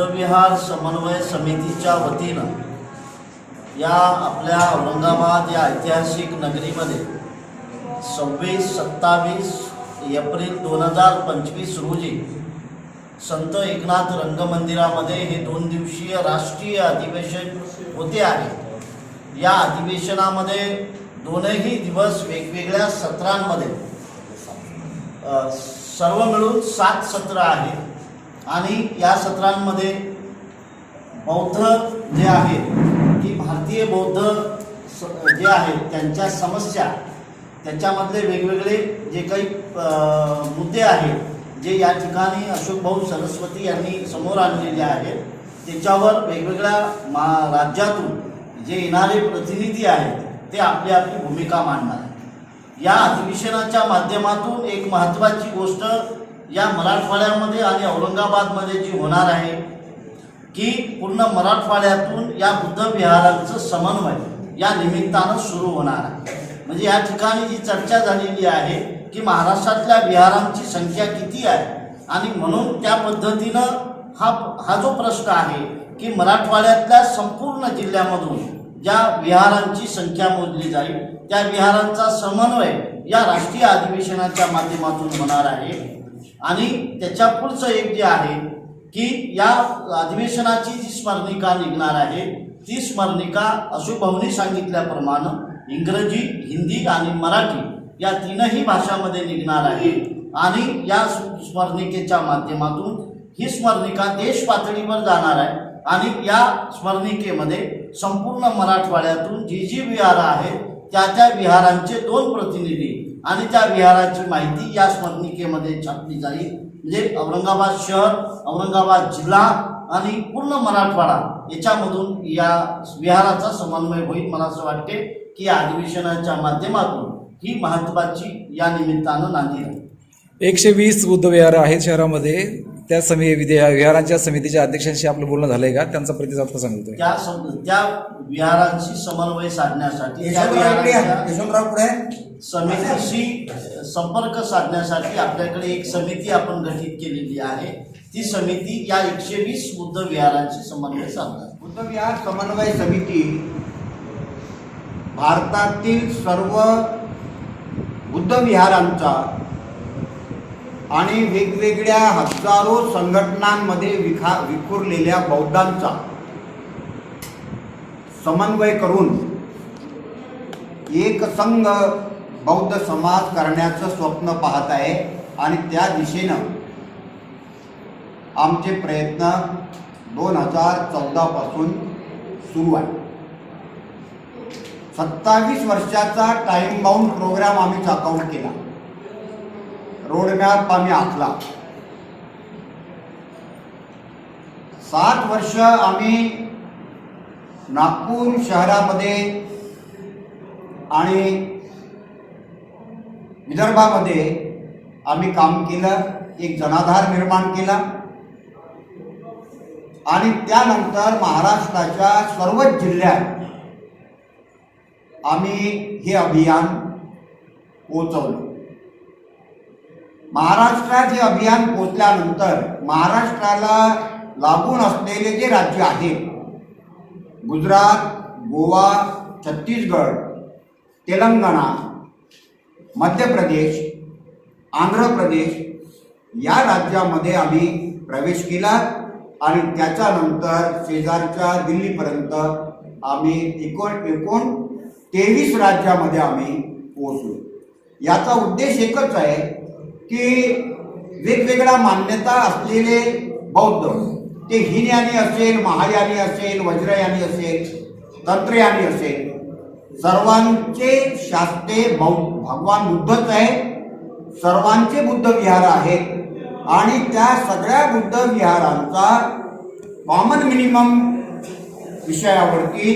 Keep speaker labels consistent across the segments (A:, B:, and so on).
A: बुद्धविहार समन्वय समितीच्या वतीनं या आपल्या औरंगाबाद या ऐतिहासिक नगरीमध्ये सव्वीस सत्तावीस एप्रिल दोन हजार पंचवीस रोजी संत एकनाथ रंगमंदिरामध्ये हे दोन दिवसीय राष्ट्रीय अधिवेशन होते आहे. या अधिवेशनामध्ये दोनही दिवस वेगवेगळ्या सत्रांमध्ये सर्व मिळून सात सत्र आहेत. आणि या सत्रांमध्ये बौद्ध जे आहेत की भारतीय बौद्ध स- जे आहेत त्यांच्या समस्या त्याच्यामधले वेगवेगळे जे काही मुद्दे आहेत जे या ठिकाणी अशोक भाऊ सरस्वती यांनी समोर आणलेले आहेत त्याच्यावर वेगवेगळ्या मा राज्यातून जे येणारे प्रतिनिधी आहेत ते आपली आपली भूमिका मांडणार या अधिवेशनाच्या माध्यमातून एक महत्त्वाची गोष्ट या मराठवाड्यामध्ये आणि औरंगाबादमध्ये जी होणार आहे की पूर्ण मराठवाड्यातून या बुद्ध विहारांचं समन्वय या निमित्तानं सुरू होणार आहे. म्हणजे या ठिकाणी जी चर्चा झालेली आहे की महाराष्ट्रातल्या विहारांची संख्या किती आहे आणि म्हणून त्या पद्धतीनं हा हा जो प्रश्न आहे की मराठवाड्यातल्या संपूर्ण जिल्ह्यामधून ज्या विहारांची संख्या मोजली जाईल त्या विहारांचा समन्वय या राष्ट्रीय अधिवेशनाच्या माध्यमातून होणार आहे. आणि त्याच्या पुढचं एक जे आहे की या अधिवेशनाची जी स्मरणिका निघणार आहे ती स्मरणिका अशुभवनी सांगितल्याप्रमाणे इंग्रजी हिंदी आणि मराठी या तीनही भाषामध्ये निघणार आहे. आणि या स्मरणिकेच्या माध्यमातून ही स्मरणिका देश पातळीवर जाणार आहे. आणि या स्मरणिकेमध्ये संपूर्ण मराठवाड्यातून जी जी विहारं आहेत त्या त्या विहारांचे दोन प्रतिनिधी आणि त्या विहाराची माहिती या स्मरणिकेमध्ये छापली जाईल. म्हणजे औरंगाबाद शहर औरंगाबाद जिल्हा आणि पूर्ण मराठवाडा याच्यामधून या विहाराचा समन्वय होईल. मला असं वाटते की या अधिवेशनाच्या माध्यमातून ही महत्त्वाची या निमित्तानं नांदी आहे.
B: एकशे वीस बुद्ध विहार आहेत शहरामध्ये. त्या समी विद्या विहारांच्या समितीच्या अध्यक्षांशी आपलं बोलणं झालंय का? त्यांचा प्रतिसाद कसा मिळतोय?
A: त्या सम त्या विहारांशी समन्वय साधण्यासाठी त्या
C: यशवंतराव पुढे या.
A: विहारांच्या
C: यशवंतराव पुढे
A: समितीशी संपर्क साधण्यासाठी आपल्याकडे एक समिती आपण गठीत केलेली आहे. ती समिती या एकशे वीस बुद्ध विहारांशी समन्वय साधणार.
C: बुद्धविहार समन्वय समिती भारतातील सर्व बुद्ध विहारांचा आणि वेगवेगळ्या हजारो संघटनांमध्ये विखा विखुरलेल्या बौद्धांचा समन्वय करून एक संघ बौद्ध समाज करण्याचं स्वप्न पाहत आहे आणि त्या दिशेनं आमचे प्रयत्न दोन हजार चौदापासून सुरू आहे. सत्तावीस वर्षाचा टाइम बाउंड प्रोग्राम आम्ही चाकआउट केला. रोडमॅप आम्ही आखला. सात वर्ष आम्ही नागपूर शहरामध्ये आणि विदर्भामध्ये आम्ही काम केलं एक जनाधार निर्माण केला. आणि त्यानंतर महाराष्ट्राच्या सर्वच जिल्ह्यात आम्ही हे अभियान पोचवलं महाराष्ट्रात हे अभियान पोचल्यानंतर महाराष्ट्राला लागून असलेले जे राज्य आहेत गुजरात गोवा छत्तीसगड तेलंगणा मध्य प्रदेश आंध्र प्रदेश या राज्यामध्ये आम्ही प्रवेश केला आणि त्याच्यानंतर शेजारच्या दिल्लीपर्यंत आम्ही एकोण एकोण तेवीस राज्यामध्ये आम्ही पोहोचलो. याचा उद्देश एकच आहे की वेगवेगळ्या मान्यता असलेले बौद्ध ते हिनयानी असेल महायानी असेल वज्रयानी असेल तंत्रयानी असेल सर्वांचे शास्त्रे बौद्ध भगवान बुद्धच आहे सर्वांचे बुद्ध विहार आहेत आणि त्या सगळ्या बुद्ध विहारांचा कॉमन मिनिमम विषयावरती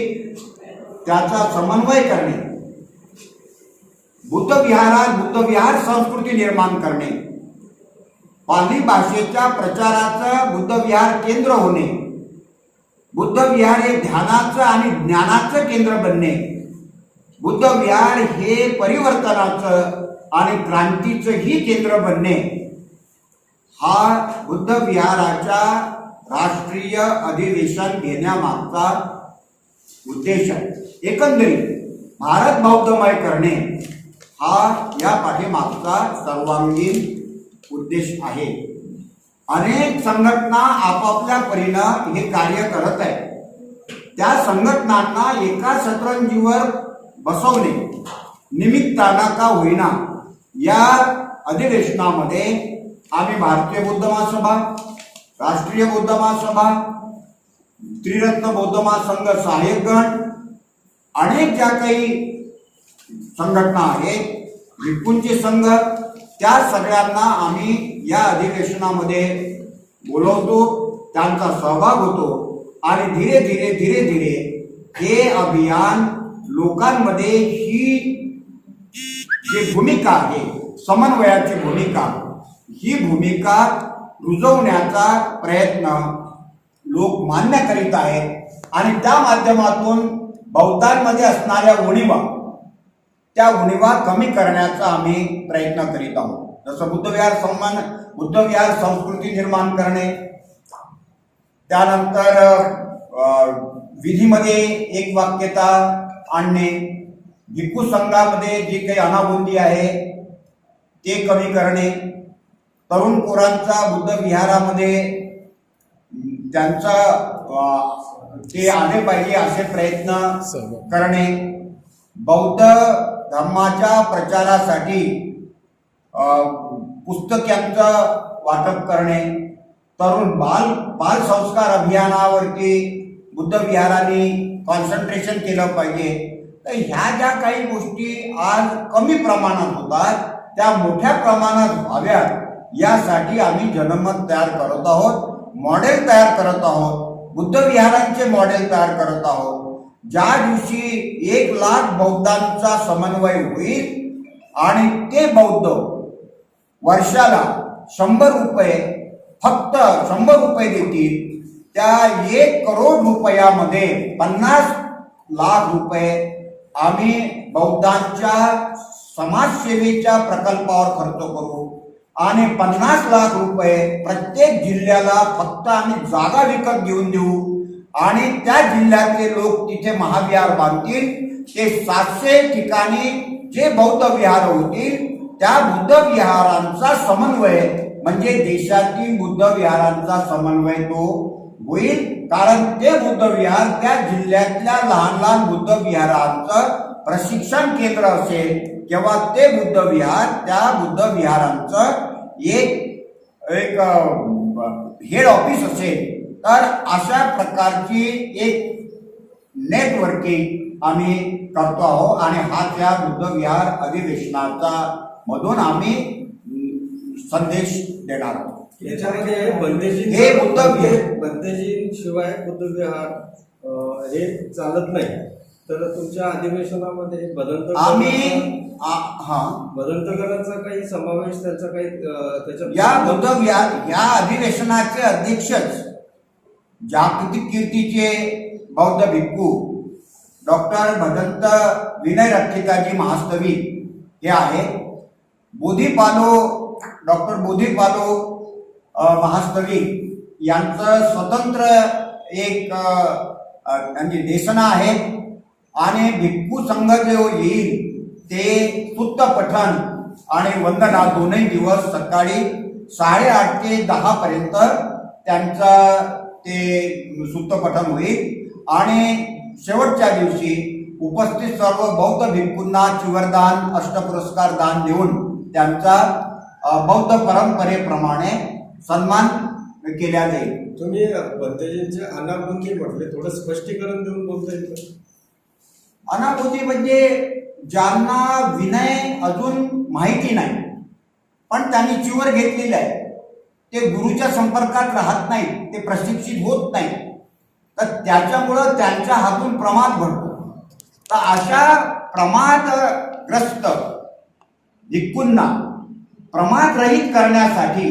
C: त्याचा समन्वय करणे. बुद्धविहारात बुद्धविहार संस्कृती निर्माण करणे. पाली भाषेच्या प्रचाराचं बुद्धविहार केंद्र होणे. बुद्धविहार हे ध्यानाचं आणि ज्ञानाचं केंद्र बनणे. बुद्ध विहार हे परिवर्तनाचं आणि क्रांतीचंही केंद्र बनणे. हा बुद्धविहाराच्या राष्ट्रीय अधिवेशन घेण्यामागचा उद्देश आहे. एकंदरीत भारत बौद्धमय करणे. हा या पाठीमागचा सर्वांगीण उद्देश आहे. अनेक संघटना आपापल्या परीनं हे कार्य करत आहे त्या संघटनांना एका शतरंजीवर बसवणे निमित्तानं का होईना या अधिवेशनामध्ये आम्ही भारतीय बौद्ध महासभा राष्ट्रीय बौद्ध महासभा त्रिरत्न बौद्ध महासंघ सहाय्यक गण अनेक ज्या काही संघटना आहे. भिक्खूंचे संघ त्या सगळ्यांना आम्ही या अधिवेशनामध्ये बोलवतो त्यांचा सहभाग होतो. आणि धीरे धीरे धीरे धीरे हे अभियान लोकांमध्ये ही जी भूमिका आहे समन्वयाची भूमिका ही भूमिका रुजवण्याचा प्रयत्न लोक मान्य करीत आहेत. आणि त्या माध्यमातून बौद्धांमध्ये असणाऱ्या उणीवा त्या उणीवा कमी करण्याचा आम्ही प्रयत्न करीत आहोत जसं बुद्धविहार सन्मान बुद्धविहार संस्कृती निर्माण करणे त्यानंतर विधीमध्ये एक वाक्यता आणणे भिक्खू संघामध्ये जी काही अनाबुंदी आहे ते कमी करणे तरुण पोरांचा बुद्ध विहारामध्ये त्यांचा ते आले पाहिजे असे प्रयत्न. करणे बौद्ध धर्माच्या प्रचारासाठी पुस्तकांचं वाटप करणे तरुण बाल बाल संस्कार अभियानावरती बुद्ध विहाराने कॉन्सन्ट्रेशन केलं पाहिजे. तर ह्या ज्या काही गोष्टी आज कमी प्रमाणात होतात त्या मोठ्या प्रमाणात व्हाव्यात यासाठी आम्ही जनमत तयार करत आहोत मॉडेल तयार करत आहोत बुद्ध विहारांचे मॉडेल तयार करत आहोत. ज्या दिवशी एक लाख बौद्धांचा समन्वय होईल आणि ते बौद्ध वर्षाला शंभर रुपये फक्त शंभर रुपये देतील त्या एक करोड रुपयामध्ये पन्नास लाख रुपये आम्ही बौद्धांच्या समाजसेवेच्या प्रकल्पावर खर्च करू. आणि पन्नास लाख रुपये प्रत्येक जिल्ह्याला फक्त आम्ही जागा विकत घेऊन देऊ. आणि त्या जिल्ह्यातले लोक तिथे महाविहार बांधतील. ते सातशे ठिकाणी जे बौद्ध विहार होतील त्या बुद्ध विहारांचा समन्वय म्हणजे देशातील बुद्ध विहारांचा समन्वय तो होईल. कारण ते बुद्ध विहार त्या जिल्ह्यातल्या लहान लहान बुद्ध विहारांचं प्रशिक्षण केंद्र असेल किंवा ते बुद्ध विहार त्या बुद्ध विहारांचं एक एक हेड ऑफिस असेल. तर अशा प्रकारची एक नेटवर्किंग आम्ही करतो आहोत आणि हा त्या बुद्ध विहार अधिवेशनाचा मधून आम्ही संदेश देणार आहोत.
D: याच्यामध्ये बंदेजी
C: हे बुद्ध विहार.
D: बंदेजी शिवाय बुद्ध विहार अं, हे चालत नाही. तर तुमच्या अधिवेशनामध्ये बदंत
C: आम्ही हा.
D: बदंतकरांचा काही समावेश त्याचा काही अं, त्याच्यात
C: या बुद्ध विहार या अधिवेशनाचे अध्यक्षच जागतिक कीर्तीचे बौद्ध भिक्खू डॉक्टर भदंत विनय रक्षिताजी महास्तवी हे आहे बोधीपालो डॉक्टर बोधीपालो पालो महास्तवी यांचं स्वतंत्र एक म्हणजे देसना आहे आणि भिक्खू संघ जो येईल ते सुत्त पठण आणि वंदना दोनही दिवस सकाळी साडेआठ ते दहापर्यंत त्यांचं ते सुत्त पठण होईल. आणि शेवटच्या दिवशी उपस्थित सर्व बौद्ध भिक्खूंना चिवरदान अष्टपुरस्कार दान देऊन त्यांचा बौद्ध परंपरेप्रमाणे सन्मान केल्या जाईल.
D: तुम्ही बंदेजींचे अनाबुंदी म्हटले थोडं स्पष्टीकरण देऊन बोलता येईल?
C: अनाभूती म्हणजे ज्यांना विनय अजून माहिती नाही पण त्यांनी चिवर घेतलेलं आहे. ते गुरुच्या संपर्कात राहत नाही ते प्रशिक्षित होत नाही तर त्याच्यामुळं त्यांच्या हातून प्रमाद घडतो तर अशा प्रमादग्रस्त भिक्कूंना प्रमादरहित करण्यासाठी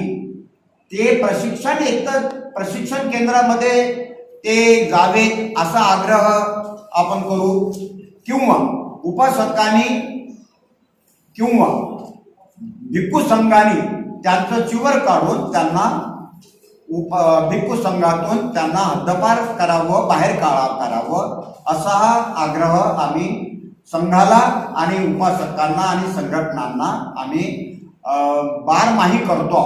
C: ते प्रशिक्षण एकतर प्रशिक्षण केंद्रामध्ये ते जावेत असा आग्रह आपण करू. किंवा उपासकांनी किंवा भिक्खू संघाने त्यांचं चिवर काढून त्यांना उप भिक्खू संघातून त्यांना हद्दपार करावं बाहेर काढा करावं असा हा आग्रह आम्ही संघाला आणि उपासकांना आणि संघटनांना आम्ही बारमाही करतो.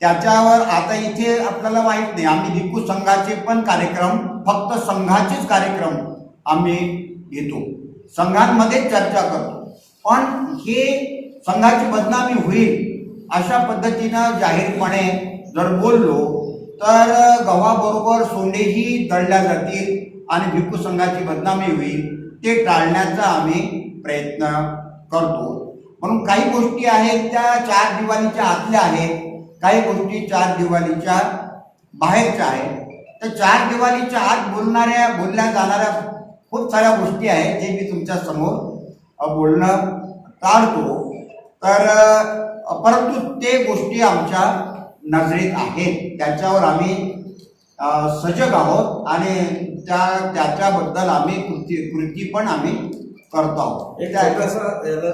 C: त्याच्यावर आता इथे आपल्याला माहीत नाही आम्ही भिक्खू संघाचे पण कार्यक्रम फक्त संघाचेच कार्यक्रम आम्ही घेतो. संघांमध्ये चर्चा करतो. पण हे संघाची बदनामी होईल अशा पद्धतीनं जाहीरपणे जर बोललो तर गव्हाबरोबर सोंडेही दळल्या जातील आणि भिक्खू संघाची बदनामी होईल ते टाळण्याचा आम्ही प्रयत्न करतो. म्हणून काही गोष्टी आहेत त्या चार दिवाळीच्या आतल्या आहेत काही गोष्टी चार दिवाळीच्या बाहेरच्या आहेत. तर चार दिवाळीच्या आत बोलणाऱ्या बोलल्या जाणाऱ्या खूप साऱ्या गोष्टी आहेत जे मी तुमच्यासमोर बोलणं टाळतो. तर परंतु ते गोष्टी आमच्या नजरेत आहेत. त्याच्यावर आम्ही सजग आहोत आणि त्या त्याच्याबद्दल आम्ही कृती कृती पण आम्ही करतो आहोत.
D: याला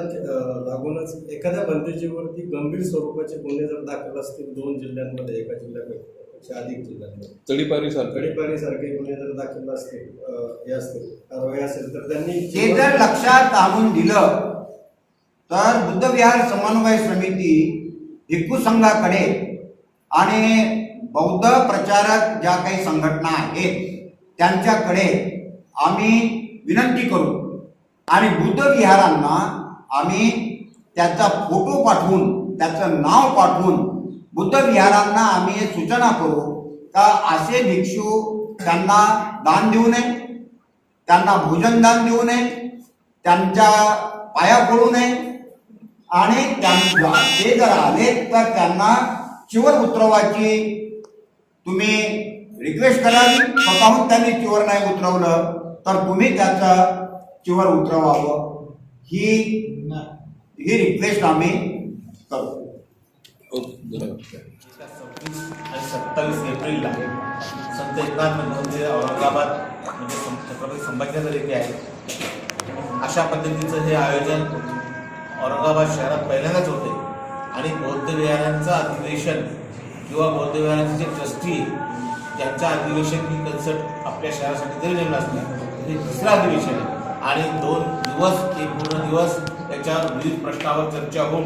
D: लागूनच एखाद्या बंदीजीवरती गंभीर स्वरूपाचे गुन्हे जर दाखल असतील दोन जिल्ह्यांमध्ये एका जिल्ह्यापेक्षा अधिक जिल्ह्यांमध्ये.
B: तडीपारी सारखं.
D: गडीपारी सारखे गुन्हे जर दाखल असतील हे असतील कारवाई असेल तर त्यांनी
C: हे जर लक्षात आणून दिलं तर बुद्धविहार समन्वय समिती भिक्खू संघाकडे आणि बौद्ध प्रचारक ज्या काही संघटना आहेत त्यांच्याकडे आम्ही विनंती करू. आणि बुद्धविहारांना आम्ही त्याचा फोटो पाठवून त्याचं नाव पाठवून बुद्ध विहारांना आम्ही सूचना करू का असे भिक्षू त्यांना दान देऊ नये त्यांना भोजनदान देऊ नये त्यांच्या पाया पडू नये आणि त्यांना ते जर आले तर त्यांना चिवर उतरवाची तुम्ही रिक्वेस्ट करावी स्वतःहून त्यांनी चिवर नाही उतरवलं तर तुम्ही त्याचं चिवर उतरवावं. ही ही रिक्वेस्ट आम्ही करतो
E: सत्तावीस एप्रिलला संत एकनाथ मंदिर औरंगाबाद म्हणजे छत्रपती संभाजीनगर येथे आहे. अशा पद्धतीचं हे आयोजन औरंगाबाद शहरात पहिल्यांदाच होते. आणि बौद्ध विहारांचं अधिवेशन किंवा बौद्ध विहारांचे जे ट्रस्टी ज्यांचं अधिवेशन ही कन्सर्ट आपल्या शहरासाठी जरी नेमलं असलं हे तिसरं अधिवेशन आहे. आणि दोन दिवस एक पूर्ण दिवस त्याच्यावर विविध प्रश्नावर चर्चा होऊन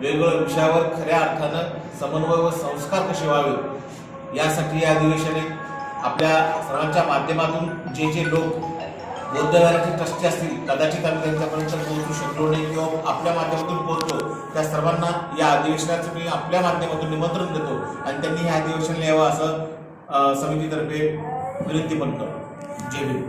E: वेगवेगळ्या विषयावर खऱ्या अर्थानं समन्वय व संस्कार कसे व्हावे यासाठी या अधिवेशन आपल्या सर्वांच्या माध्यमातून जे जे लोक बौद्ध विहाराचे ट्रस्टी असतील कदाचित आम्ही त्यांच्यापर्यंत पोहोचू शकलो नाही किंवा आपल्या माध्यमातून पोहोचलो त्या सर्वांना या अधिवेशनाचं मी आपल्या माध्यमातून निमंत्रण देतो आणि त्यांनी हे अधिवेशन यावं असं समितीतर्फे विनंती पण करतो. जय भीम.